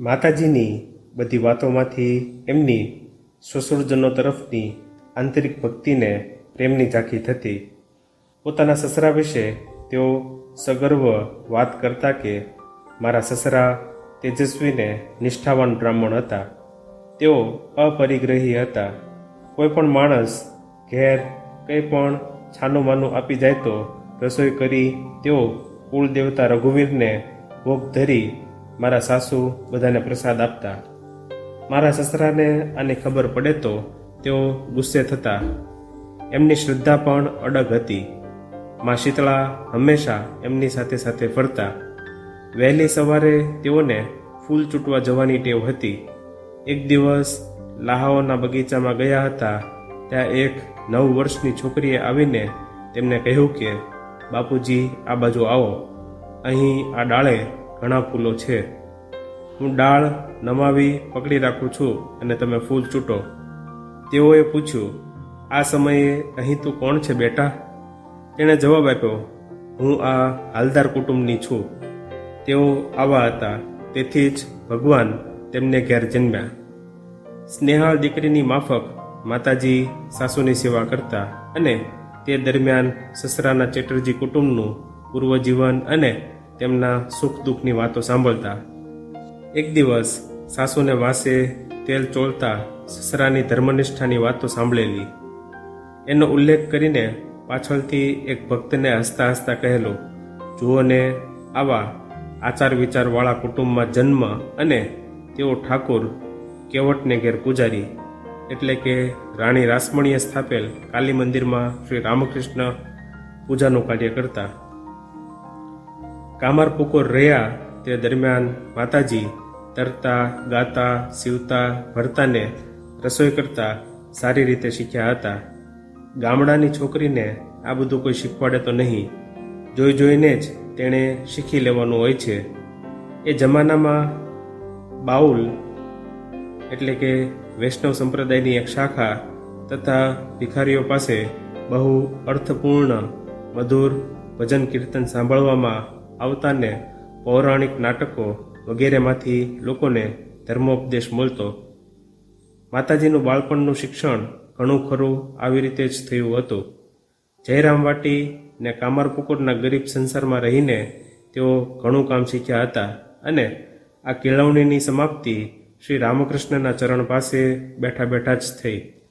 માતાજીની બધી વાતોમાંથી એમની સસુરજનો તરફની આંતરિક ભક્તિને પ્રેમની ઝાંખી થતી. પોતાના સસરા વિશે તેઓ સગર્વ વાત કરતા કે મારા સસરા તેજસ્વીને નિષ્ઠાવાન બ્રાહ્મણ હતા. તેઓ અપરિગ્રહી હતા. કોઈ પણ માણસ ઘેર કંઈ પણ છાનું માનું આપી જાય તો રસોઈ કરી તેઓ કુળ દેવતા રઘુવીરને ભોગ ધરી મારા સાસુ બધાને પ્રસાદ આપતા. મારા સસરાને આની ખબર પડે તો તેઓ ગુસ્સે થતા. એમની શ્રદ્ધા પણ અડગ હતી. મા શીતળા હંમેશા એમની સાથે સાથે ફરતા. વહેલી સવારે તેઓને ફૂલ ચૂંટવા જવાની ટેવ હતી. એક દિવસ લાહાઓના બગીચામાં ગયા હતા, ત્યાં એક નવ વર્ષની છોકરીએ આવીને તેમને કહ્યું કે, બાપુજી, આ બાજુ આવો. અહીં આ ડાળે ઘણા ફૂલો છે. હું ડાળ નમાવી, પકડી રાખું છું અને તમે ફૂલ ચૂંટો. તેઓએ પૂછ્યું, આ સમયે અહીં તું કોણ છે બેટા? તેણે જવાબ આપ્યો, હું આ હાલદાર કુટુંબની છું. તેઓ આવા હતા. તેથી જ ભગવાન તેમને ઘેર જન્મ્યા. સ્નેહાળ દીકરીની માફક માતાજી સાસુની સેવા કરતા અને તે દરમિયાન સસરાના ચેટર્જી કુટુંબનું પૂર્વજીવન અને તેમના સુખ દુઃખની વાતો સાંભળતા એક દિવસ સાસુને વાસે તેલ ચોળતા સસરાની ધર્મનિષ્ઠાની વાતો સાંભળેલી. એનો ઉલ્લેખ કરીને પાછળથી એક ભક્તને હસતા હસતા કહેલું જુઓને આવા આચાર વિચારવાળા કુટુંબમાં જન્મ અને તેઓ ઠાકોર કેવટને ઘેર પૂજારી. એટલે કે રાણી રાસમણીએ સ્થાપેલ કાલી મંદિરમાં શ્રી રામકૃષ્ણ પૂજાનું કાર્ય કરતા. કામર પુકોર રહ્યા તે દરમિયાન માતાજી તરતા, ગાતા, સીવતા, ભરતાને રસોઈ કરતા સારી રીતે શીખ્યા હતા. ગામડાની છોકરીને આ બધું કોઈ શીખવાડે તો નહીં. જોઈ જોઈને જ તેણે શીખી લેવાનું હોય છે. એ જમાનામાં બાઉલ એટલે કે વૈષ્ણવ સંપ્રદાયની એક શાખા તથા ભિખારીઓ પાસે બહુ અર્થપૂર્ણ, મધુર ભજન કીર્તન સાંભળવામાં આવતાને પૌરાણિક નાટકો વગેરેમાંથી લોકોને ધર્મોપદેશ મળતો. માતાજીનું બાળપણનું શિક્ષણ ઘણું ખરું આવી રીતે જ થયું હતું. જયરામ વાટી ને કામરપુકુરના ગરીબ સંસારમાં રહીને તેઓ ઘણું કામ શીખ્યા હતા અને આ કેળવણીની સમાપ્તિ શ્રી રામકૃષ્ણના ચરણ પાસે બેઠા બેઠા જ થઈ.